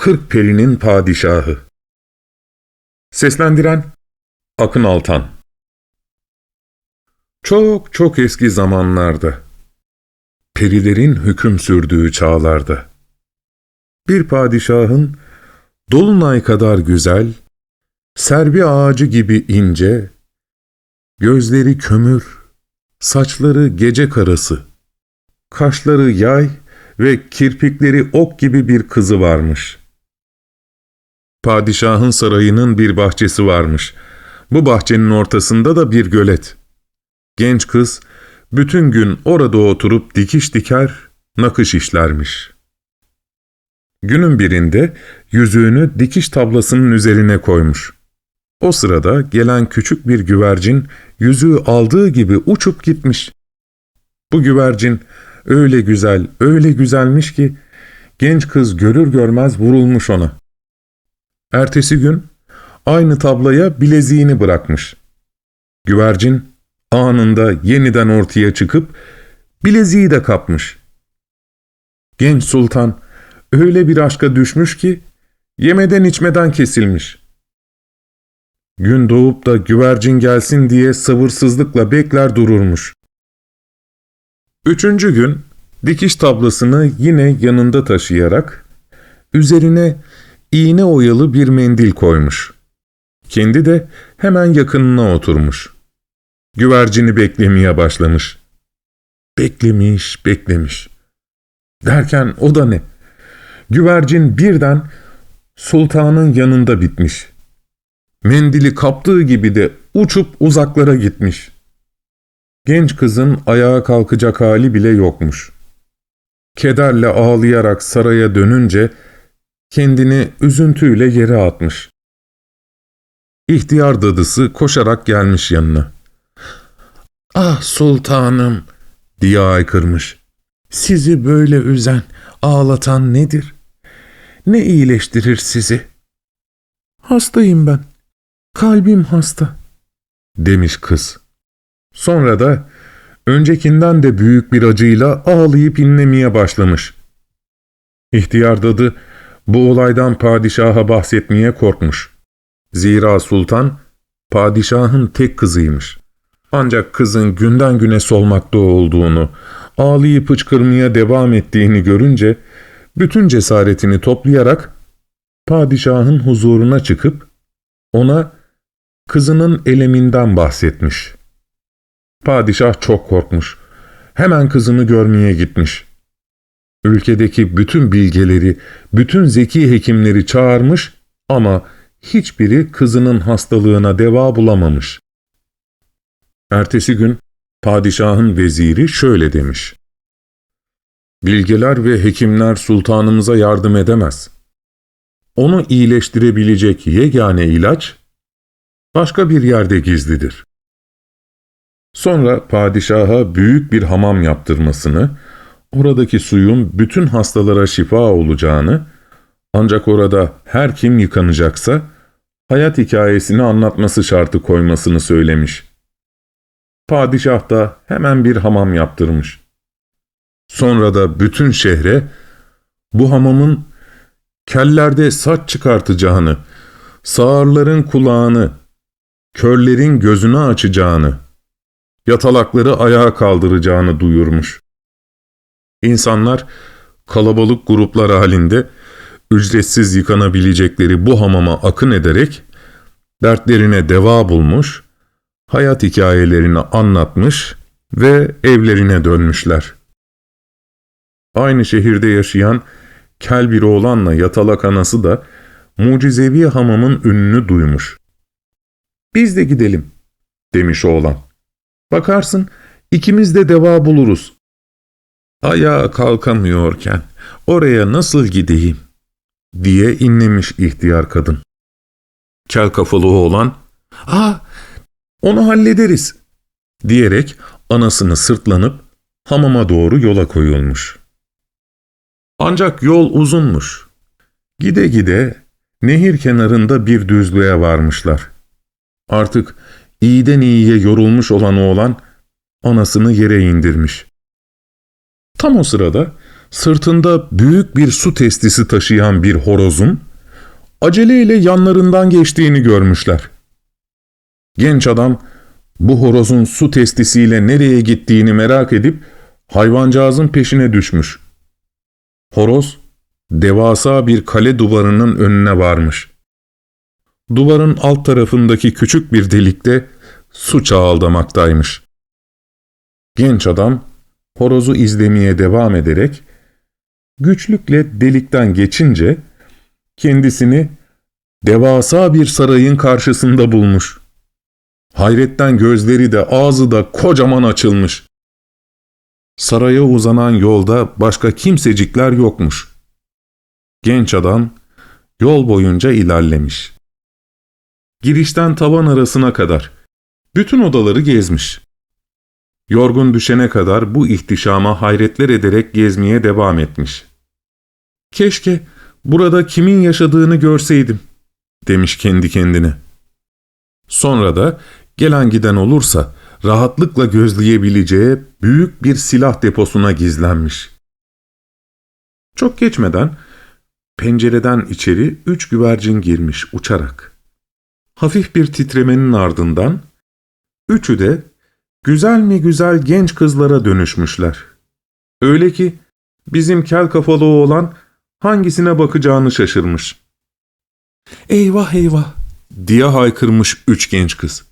Kırk Perinin Padişahı Seslendiren Akın Altan Çok çok eski zamanlarda, perilerin hüküm sürdüğü çağlarda, bir padişahın dolunay kadar güzel, serbi ağacı gibi ince, gözleri kömür, saçları gece karası, kaşları yay ve kirpikleri ok gibi bir kızı varmış. Padişahın sarayının bir bahçesi varmış. Bu bahçenin ortasında da bir gölet. Genç kız bütün gün orada oturup dikiş diker, nakış işlermiş. Günün birinde yüzüğünü dikiş tablasının üzerine koymuş. O sırada gelen küçük bir güvercin yüzüğü aldığı gibi uçup gitmiş. Bu güvercin öyle güzel, öyle güzelmiş ki genç kız görür görmez vurulmuş ona. Ertesi gün aynı tablaya bileziğini bırakmış. Güvercin anında yeniden ortaya çıkıp bileziği de kapmış. Genç sultan öyle bir aşka düşmüş ki yemeden içmeden kesilmiş. Gün doğup da güvercin gelsin diye sabırsızlıkla bekler dururmuş. Üçüncü gün dikiş tablasını yine yanında taşıyarak üzerine iğne oyalı bir mendil koymuş. Kendi de hemen yakınına oturmuş. Güvercini beklemeye başlamış. Beklemiş, beklemiş. Derken o da ne? Güvercin birden sultanın yanında bitmiş. Mendili kaptığı gibi de uçup uzaklara gitmiş. Genç kızın ayağa kalkacak hali bile yokmuş. Kederle ağlayarak saraya dönünce kendini üzüntüyle yere atmış. İhtiyar dadısı koşarak gelmiş yanına. ''Ah sultanım!'' diye aykırmış. ''Sizi böyle üzen, ağlatan nedir? Ne iyileştirir sizi?'' ''Hastayım ben. Kalbim hasta.'' demiş kız. Sonra da öncekinden de büyük bir acıyla ağlayıp inlemeye başlamış. İhtiyar dadı bu olaydan padişaha bahsetmeye korkmuş. Zira sultan padişahın tek kızıymış. Ancak kızın günden güne solmakta olduğunu, ağlayıp hıçkırmaya devam ettiğini görünce bütün cesaretini toplayarak padişahın huzuruna çıkıp ona kızının eleminden bahsetmiş. Padişah çok korkmuş. Hemen kızını görmeye gitmiş. Ülkedeki bütün bilgeleri, bütün zeki hekimleri çağırmış ama hiçbiri kızının hastalığına deva bulamamış. Ertesi gün padişahın veziri şöyle demiş. Bilgeler ve hekimler sultanımıza yardım edemez. Onu iyileştirebilecek yegane ilaç başka bir yerde gizlidir. Sonra padişaha büyük bir hamam yaptırmasını, oradaki suyun bütün hastalara şifa olacağını, ancak orada her kim yıkanacaksa, hayat hikayesini anlatması şartı koymasını söylemiş. Padişah da hemen bir hamam yaptırmış. Sonra da bütün şehre, bu hamamın kellerde saç çıkartacağını, sağırların kulağını, körlerin gözünü açacağını, yatalakları ayağa kaldıracağını duyurmuş. İnsanlar kalabalık gruplar halinde ücretsiz yıkanabilecekleri bu hamama akın ederek dertlerine deva bulmuş, hayat hikayelerini anlatmış ve evlerine dönmüşler. Aynı şehirde yaşayan kel bir oğlanla yatalak anası da mucizevi hamamın ününü duymuş. ''Biz de gidelim.'' demiş oğlan. ''Bakarsın ikimiz de deva buluruz.'' Ayağa kalkamıyorken oraya nasıl gideyim diye inlemiş ihtiyar kadın. Kel kafalı oğlan, ''Ah, onu hallederiz.'' diyerek anasını sırtlanıp hamama doğru yola koyulmuş. Ancak yol uzunmuş. Gide gide nehir kenarında bir düzlüğe varmışlar. Artık iyiden iyiye yorulmuş olan oğlan anasını yere indirmiş. Tam o sırada sırtında büyük bir su testisi taşıyan bir horozun aceleyle yanlarından geçtiğini görmüşler. Genç adam bu horozun su testisiyle nereye gittiğini merak edip hayvancağızın peşine düşmüş. Horoz devasa bir kale duvarının önüne varmış. Duvarın alt tarafındaki küçük bir delikte su çağaldamaktaymış. Genç adam horozu izlemeye devam ederek güçlükle delikten geçince kendisini devasa bir sarayın karşısında bulmuş. Hayretten gözleri de ağzı da kocaman açılmış. Saraya uzanan yolda başka kimsecikler yokmuş. Genç adam yol boyunca ilerlemiş. Girişten tavan arasına kadar bütün odaları gezmiş. Yorgun düşene kadar bu ihtişama hayretler ederek gezmeye devam etmiş. Keşke burada kimin yaşadığını görseydim, demiş kendi kendine. Sonra da gelen giden olursa rahatlıkla gözleyebileceği büyük bir silah deposuna gizlenmiş. Çok geçmeden pencereden içeri üç güvercin girmiş uçarak. Hafif bir titremenin ardından üçü de güzel mi güzel genç kızlara dönüşmüşler. Öyle ki bizim kel kafalı oğlan hangisine bakacağını şaşırmış. Eyvah eyvah diye haykırmış üç genç kız.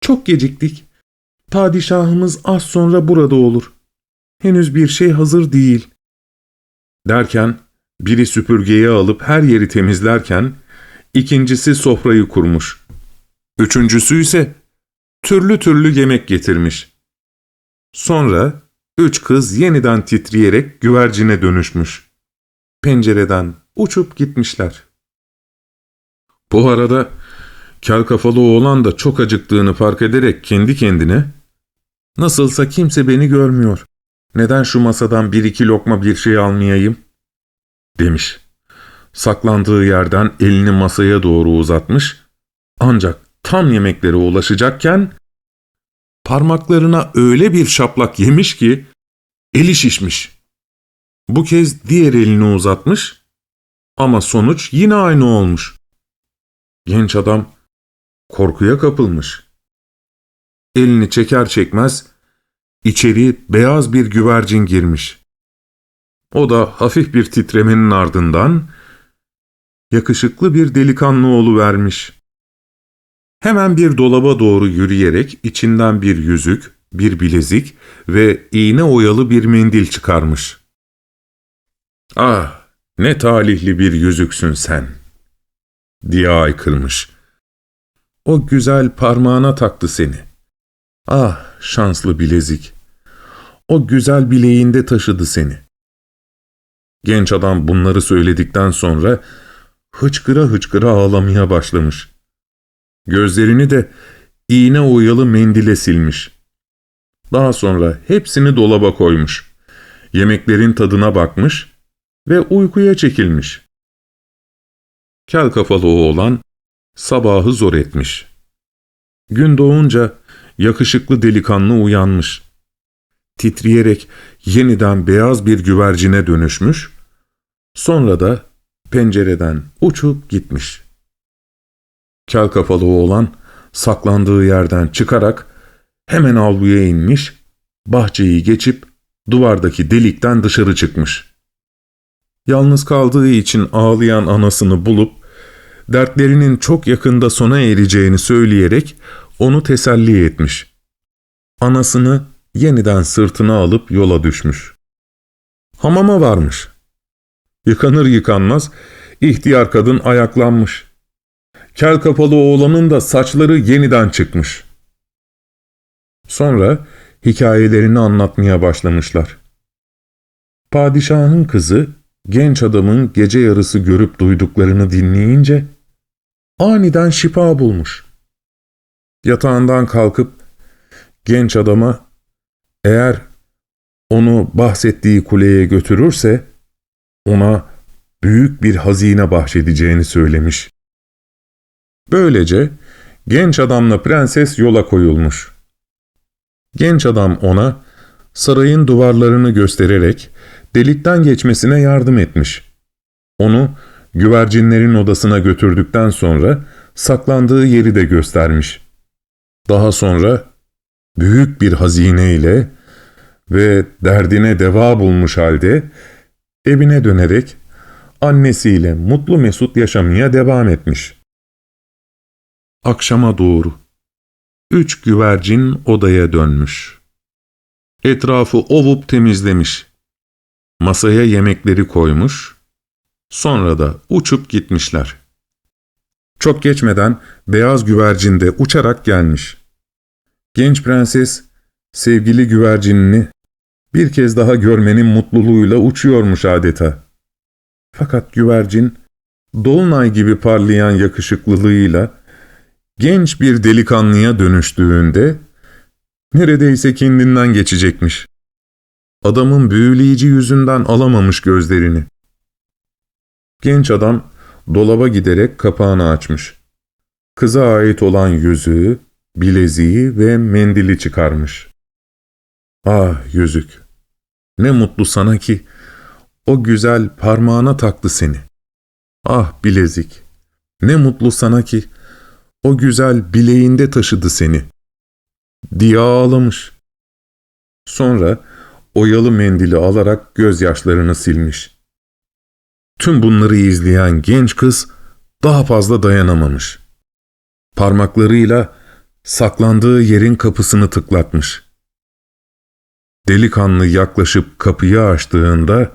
Çok geciktik. Padişahımız az sonra burada olur. Henüz bir şey hazır değil. Derken biri süpürgeyi alıp her yeri temizlerken ikincisi sofrayı kurmuş. Üçüncüsü ise türlü türlü yemek getirmiş. Sonra üç kız yeniden titreyerek güvercine dönüşmüş. Pencereden uçup gitmişler. Bu arada kel kafalı oğlan da çok acıktığını fark ederek kendi kendine ''Nasılsa kimse beni görmüyor. Neden şu masadan bir iki lokma bir şey almayayım?'' demiş. Saklandığı yerden elini masaya doğru uzatmış ancak tam yemeklere ulaşacakken parmaklarına öyle bir şaplak yemiş ki eli şişmiş. Bu kez diğer elini uzatmış ama sonuç yine aynı olmuş. Genç adam korkuya kapılmış. Elini çeker çekmez içeri beyaz bir güvercin girmiş. O da hafif bir titremenin ardından yakışıklı bir delikanlı oğlu vermiş. Hemen bir dolaba doğru yürüyerek içinden bir yüzük, bir bilezik ve iğne oyalı bir mendil çıkarmış. Ah, ne talihli bir yüzüksün sen, diye aykırmış. O güzel parmağına taktı seni. Ah, şanslı bilezik. O güzel bileğinde taşıdı seni. Genç adam bunları söyledikten sonra hıçkıra hıçkıra ağlamaya başlamış. Gözlerini de iğne oyalı mendile silmiş. Daha sonra hepsini dolaba koymuş. Yemeklerin tadına bakmış ve uykuya çekilmiş. Kel kafalı oğlan sabahı zor etmiş. Gün doğunca yakışıklı delikanlı uyanmış. Titreyerek yeniden beyaz bir güvercine dönüşmüş, sonra da pencereden uçup gitmiş. Kel kafalı oğlan saklandığı yerden çıkarak hemen avluya inmiş, bahçeyi geçip duvardaki delikten dışarı çıkmış. Yalnız kaldığı için ağlayan anasını bulup, dertlerinin çok yakında sona ereceğini söyleyerek onu teselli etmiş. Anasını yeniden sırtına alıp yola düşmüş. Hamama varmış. Yıkanır yıkanmaz ihtiyar kadın ayaklanmış. Kel kapalı oğlanın da saçları yeniden çıkmış. Sonra hikayelerini anlatmaya başlamışlar. Padişahın kızı genç adamın gece yarısı görüp duyduklarını dinleyince aniden şifa bulmuş. Yatağından kalkıp genç adama eğer onu bahsettiği kuleye götürürse ona büyük bir hazine bahşedeceğini söylemiş. Böylece genç adamla prenses yola koyulmuş. Genç adam ona sarayın duvarlarını göstererek delikten geçmesine yardım etmiş. Onu güvercinlerin odasına götürdükten sonra saklandığı yeri de göstermiş. Daha sonra büyük bir hazine ile ve derdine deva bulmuş halde evine dönerek annesiyle mutlu mesut yaşamaya devam etmiş. Akşama doğru üç güvercin odaya dönmüş. Etrafı ovup temizlemiş. Masaya yemekleri koymuş. Sonra da uçup gitmişler. Çok geçmeden beyaz güvercin de uçarak gelmiş. Genç prenses sevgili güvercinini bir kez daha görmenin mutluluğuyla uçuyormuş adeta. Fakat güvercin dolunay gibi parlayan yakışıklılığıyla genç bir delikanlıya dönüştüğünde neredeyse kendinden geçecekmiş. Adamın büyüleyici yüzünden alamamış gözlerini. Genç adam dolaba giderek kapağını açmış. Kıza ait olan yüzüğü, bileziği ve mendili çıkarmış. Ah yüzük! Ne mutlu sana ki o güzel parmağına taktı seni. Ah bilezik! Ne mutlu sana ki o güzel bileğinde taşıdı seni. Diye ağlamış. Sonra oyalı mendili alarak gözyaşlarını silmiş. Tüm bunları izleyen genç kız daha fazla dayanamamış. Parmaklarıyla saklandığı yerin kapısını tıklatmış. Delikanlı yaklaşıp kapıyı açtığında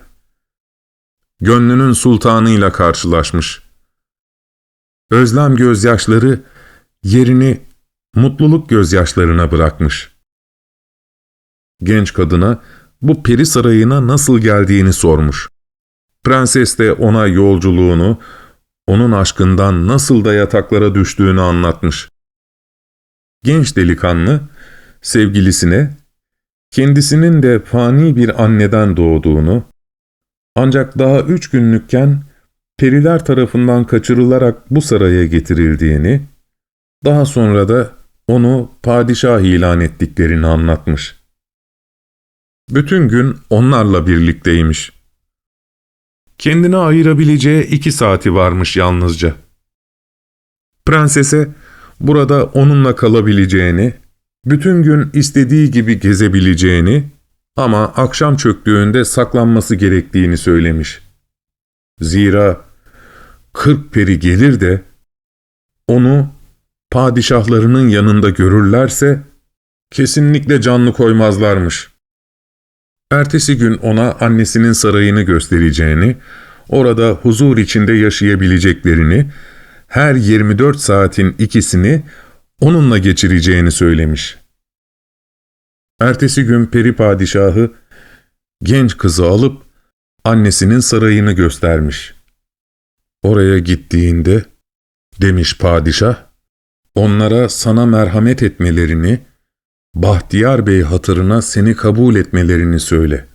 gönlünün sultanıyla karşılaşmış. Özlem gözyaşları yerini mutluluk gözyaşlarına bırakmış. Genç kadına bu peri sarayına nasıl geldiğini sormuş. Prenses de ona yolculuğunu, onun aşkından nasıl da yataklara düştüğünü anlatmış. Genç delikanlı, sevgilisine, kendisinin de fani bir anneden doğduğunu, ancak daha üç günlükken periler tarafından kaçırılarak bu saraya getirildiğini, daha sonra da onu padişah ilan ettiklerini anlatmış. Bütün gün onlarla birlikteymiş. Kendine ayırabileceği iki saati varmış yalnızca. Prensese burada onunla kalabileceğini, bütün gün istediği gibi gezebileceğini ama akşam çöktüğünde saklanması gerektiğini söylemiş. Zira kırk peri gelir de onu padişahlarının yanında görürlerse kesinlikle canlı koymazlarmış. Ertesi gün ona annesinin sarayını göstereceğini, orada huzur içinde yaşayabileceklerini, her 24 saatin ikisini onunla geçireceğini söylemiş. Ertesi gün peri padişahı genç kızı alıp annesinin sarayını göstermiş. Oraya gittiğinde demiş padişah, onlara sana merhamet etmelerini, Bahtiyar Bey hatırına seni kabul etmelerini söyle.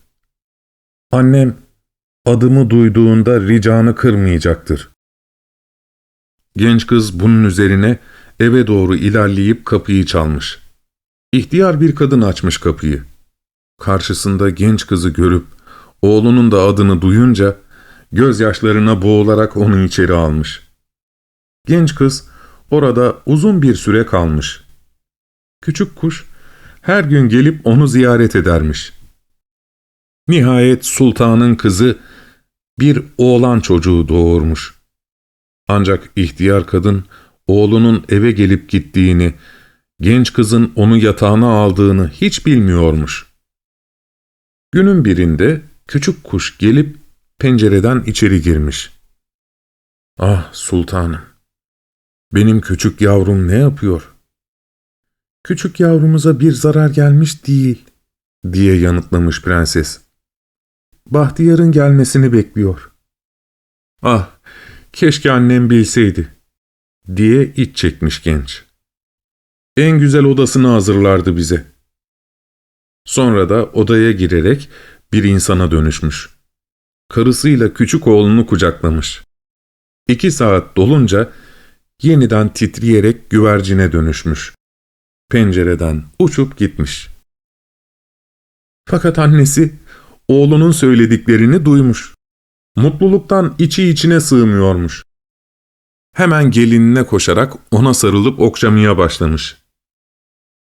Annem adımı duyduğunda ricanı kırmayacaktır. Genç kız bunun üzerine eve doğru ilerleyip kapıyı çalmış. İhtiyar bir kadın açmış kapıyı. Karşısında genç kızı görüp oğlunun da adını duyunca gözyaşlarına boğularak onu içeri almış. Genç kız orada uzun bir süre kalmış. Küçük kuş her gün gelip onu ziyaret edermiş. Nihayet sultanın kızı bir oğlan çocuğu doğurmuş. Ancak ihtiyar kadın oğlunun eve gelip gittiğini, genç kızın onu yatağına aldığını hiç bilmiyormuş. Günün birinde küçük kuş gelip pencereden içeri girmiş. Ah sultanım, benim küçük yavrum ne yapıyor? Küçük yavrumuza bir zarar gelmiş değil, diye yanıtlamış prenses. Bahtiyar'ın gelmesini bekliyor. Ah, keşke annem bilseydi, diye iç çekmiş genç. En güzel odasını hazırlardı bize. Sonra da odaya girerek bir insana dönüşmüş. Karısıyla küçük oğlunu kucaklamış. İki saat dolunca yeniden titreyerek güvercine dönüşmüş pencereden uçup gitmiş. Fakat annesi oğlunun söylediklerini duymuş. Mutluluktan içi içine sığmıyormuş. Hemen gelinine koşarak ona sarılıp okşamaya başlamış.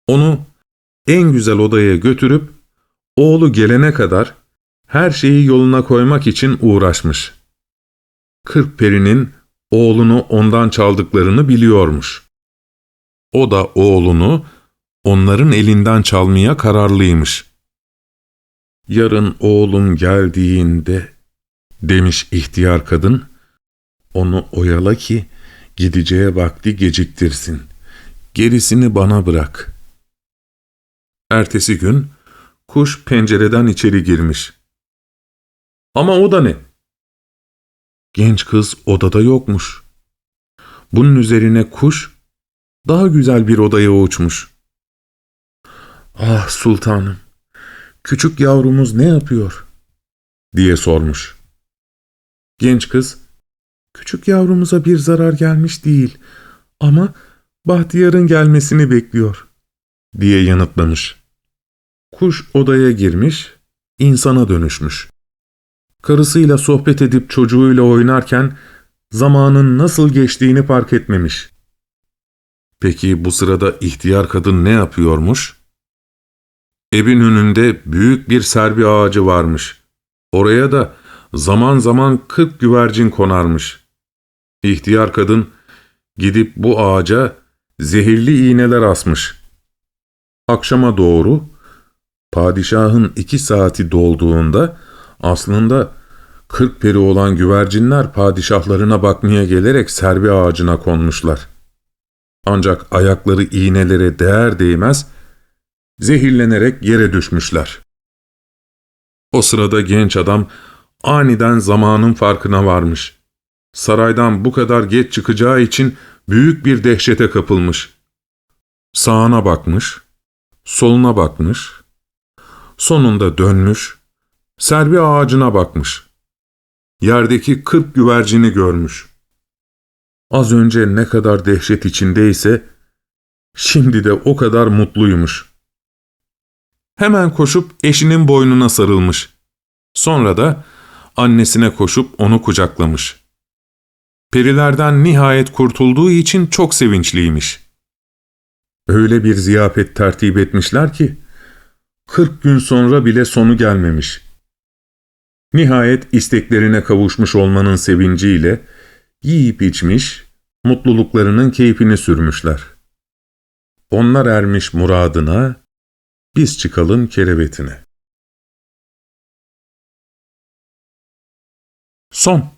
Onu en güzel odaya götürüp oğlu gelene kadar her şeyi yoluna koymak için uğraşmış. Kırk perinin oğlunu ondan çaldıklarını biliyormuş. O da oğlunu onların elinden çalmaya kararlıymış. Yarın oğlum geldiğinde, demiş ihtiyar kadın, onu oyala ki gideceği vakti geciktirsin. Gerisini bana bırak. Ertesi gün kuş pencereden içeri girmiş. Ama o da ne? Genç kız odada yokmuş. Bunun üzerine kuş daha güzel bir odaya uçmuş. Ah sultanım, küçük yavrumuz ne yapıyor? diye sormuş. Genç kız, küçük yavrumuza bir zarar gelmiş değil ama Bahtiyar'ın gelmesini bekliyor diye yanıtlamış. Kuş odaya girmiş, insana dönüşmüş. Karısıyla sohbet edip çocuğuyla oynarken zamanın nasıl geçtiğini fark etmemiş. Peki bu sırada ihtiyar kadın ne yapıyormuş? Evin önünde büyük bir serbi ağacı varmış. Oraya da zaman zaman kırk güvercin konarmış. İhtiyar kadın gidip bu ağaca zehirli iğneler asmış. Akşama doğru padişahın iki saati dolduğunda aslında kırk peri olan güvercinler padişahlarına bakmaya gelerek serbi ağacına konmuşlar. Ancak ayakları iğnelere değer değmez, zehirlenerek yere düşmüşler. O sırada genç adam aniden zamanın farkına varmış. Saraydan bu kadar geç çıkacağı için büyük bir dehşete kapılmış. Sağına bakmış, soluna bakmış, sonunda dönmüş, serbi ağacına bakmış. Yerdeki kırk güvercini görmüş. Az önce ne kadar dehşet içindeyse, şimdi de o kadar mutluymuş. Hemen koşup eşinin boynuna sarılmış. Sonra da annesine koşup onu kucaklamış. Perilerden nihayet kurtulduğu için çok sevinçliymiş. Öyle bir ziyafet tertip etmişler ki, kırk gün sonra bile sonu gelmemiş. Nihayet isteklerine kavuşmuş olmanın sevinciyle yiyip içmiş, mutluluklarının keyfini sürmüşler. Onlar ermiş muradına, biz çıkalım kerevetine. Son